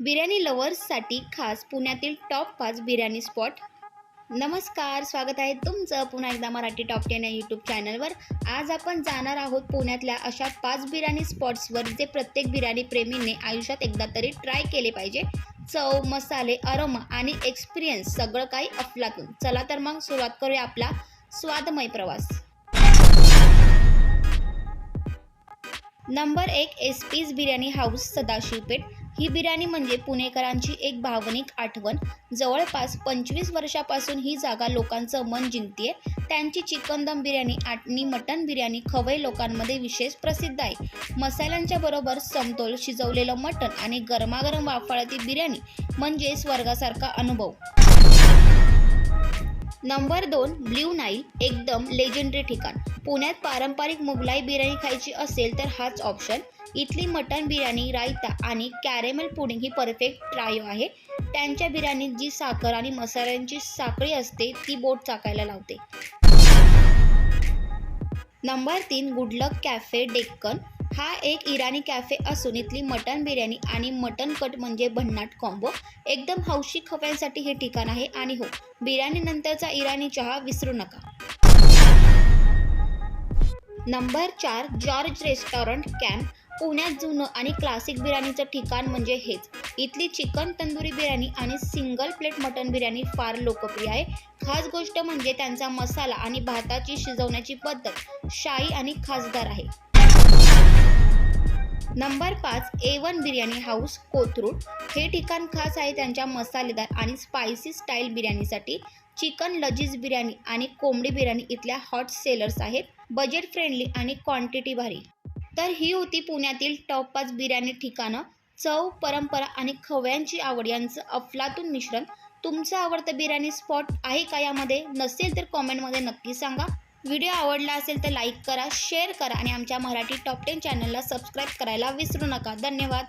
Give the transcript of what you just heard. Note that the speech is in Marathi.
बिर्याणी लवर्ससाठी खास पुण्यातील टॉप पाच बिर्याणी स्पॉट नमस्कार स्वागत आहे तुमचं पुन्हा एकदा मराठी टॉप टेन या यूट्यूब चॅनलवर आज आपण जाणार आहोत पुण्यातल्या अशा पाच बिर्याणी स्पॉट्सवर जे प्रत्येक बिर्याणी प्रेमीने आयुष्यात एकदा तरी ट्राय केले पाहिजे. चव मसाले अरोमा आणि एक्सपिरियन्स सगळं काही अफलातून. चला तर मग सुरुवात करूया आपला स्वादमय प्रवास. नंबर एक S P's biryani house Sadashivpeth. ही बिर्याणी म्हणजे पुणेकरांची एक भावनिक आठवण. जवळपास पंचवीस वर्षापासून ही जागा लोकांचं मन जिंकते त्यांची चिकन दम बिर्याणी आणि मटन बिर्याणी खवय लोकांमध्ये विशेष प्रसिद्ध आहे. मसाल्यांच्या बरोबर समतोल शिजवलेलं मटण आणि गरमागरम वाफाळती बिर्याणी म्हणजे स्वर्गासारखा अनुभव. नंबर दोन ब्ल्यू नाईल एकदम लेजेंडरी ठिकाण. पुण्यात पारंपरिक मुघलाई बिर्याणी खायची असेल तर हाच ऑप्शन इथली मटन बिर्याणी रायता आणि कॅरेमल पुडिंग ही परफेक्ट ट्रायो आहे. त्यांच्या बिर्याणीत जी साखर आणि मसाल्यांची साखळी असते ती बोट चाकायला लावते. नंबर तीन गुडलक कॅफे डेक्कन. हा एक इराणी कॅफे असून इथली मटन बिर्याणी आणि मटन कट म्हणजे भन्नाट कॉम्बो एकदम हौशी खव्यांसाठी हे ठिकाण आहे आणि हो बिर्याणी नंतरचा इराणी चहा विसरू नका. नंबर चार जॉर्ज रेस्टॉरंट कॅम्प पुण्यात जुनं आणि क्लासिक बिर्याणीचं ठिकाण म्हणजे हेच. इथली चिकन तंदुरी बिर्याणी आणि सिंगल प्लेट मटन बिर्याणी फार लोकप्रिय आहे. खास गोष्ट म्हणजे त्यांचा मसाला आणि भाताची शिजवण्याची पद्धत शाही आणि खासदार आहे. नंबर पाच A one biryani house Kothrud. हे ठिकाण खास आहे त्यांच्या मसालेदार आणि स्पायसी स्टाईल बिर्याणीसाठी. चिकन लजीज बिर्याणी आणि कोंबडी बिर्याणी इथल्या हॉट सेलर्स आहेत. बजेट फ्रेंडली आणि क्वांटिटी भारी. तर ही होती पुण्यातील टॉप पाच बिर्याणी ठिकाणं. चव परंपरा आणि खव्यांची आवड यांचं अफलातून मिश्रण. तुमचं आवडतं बिर्याणी स्पॉट आहे का यामध्ये? नसेल तर कॉमेंटमध्ये नक्की सांगा. व्हिडिओ आवडला असेल तर लाईक करा शेअर करा आणि आमच्या मराठी टॉप टेन चॅनलला सबस्क्राईब करायला विसरू नका. धन्यवाद.